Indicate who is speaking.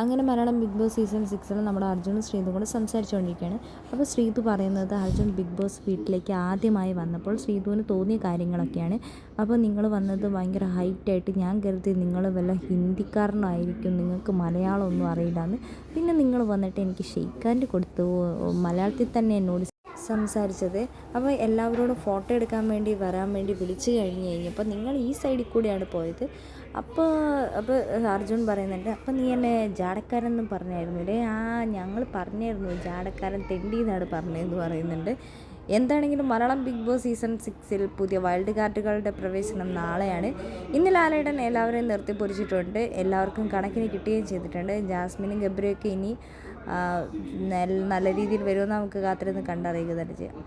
Speaker 1: അങ്ങനെ Malayalam big boss season സിക്സിൽ നമ്മുടെ അർജുനും ശ്രീതും കൂടെ സംസാരിച്ചുകൊണ്ടിരിക്കുകയാണ്. അപ്പോൾ ശ്രീതു പറയുന്നത് അർജുൻ ബിഗ് ബോസ് വീട്ടിലേക്ക് ആദ്യമായി വന്നപ്പോൾ ശ്രീതുവിന് തോന്നിയ കാര്യങ്ങളൊക്കെയാണ്. അപ്പോൾ നിങ്ങൾ വന്നത് ഭയങ്കര ഹൈറ്റായിട്ട് ഞാൻ കരുതി നിങ്ങൾ വല്ല ഹിന്ദിക്കാരനായിരിക്കും നിങ്ങൾക്ക് മലയാളം ഒന്നും പിന്നെ നിങ്ങൾ വന്നിട്ട് എനിക്ക് ഷെയ്ക്കാന്റെ കൊടുത്തു മലയാളത്തിൽ തന്നെ എന്നോട് സംസാരിച്ചത്. അപ്പോൾ എല്ലാവരോടും ഫോട്ടോ എടുക്കാൻ വേണ്ടി വരാൻ വേണ്ടി വിളിച്ചു കഴിഞ്ഞ് കഴിഞ്ഞപ്പോൾ നിങ്ങൾ ഈ സൈഡിൽ കൂടിയാണ് പോയത്. അപ്പോൾ അപ്പോൾ അർജുൻ പറയുന്നുണ്ട് അപ്പോൾ നീ എന്നെ ജാടക്കാരെന്ന് പറഞ്ഞായിരുന്നു അല്ലേ? ആ ഞങ്ങൾ പറഞ്ഞായിരുന്നു ജാടക്കാരൻ തെണ്ടി എന്നാണ് പറഞ്ഞതെന്ന് പറയുന്നുണ്ട്. എന്താണെങ്കിലും മലയാളം ബിഗ് ബോസ് സീസൺ സിക്സിൽ പുതിയ വൈൽഡ് കാർഡുകളുടെ പ്രവേശനം നാളെയാണ്. ഇന്ന് ലാലേട്ടൻ എല്ലാവരെയും നിർത്തി പൊരിച്ചിട്ടുണ്ട് എല്ലാവർക്കും കണക്കിന് കിട്ടുകയും ചെയ്തിട്ടുണ്ട്. ജാസ്മിനും ഗബ്രിയൊക്കെ ഇനി നല്ല രീതിയിൽ വരുമെന്ന് നമുക്ക് കാത്തിരുന്ന് കണ്ടറിയുക തന്നെ ചെയ്യാം.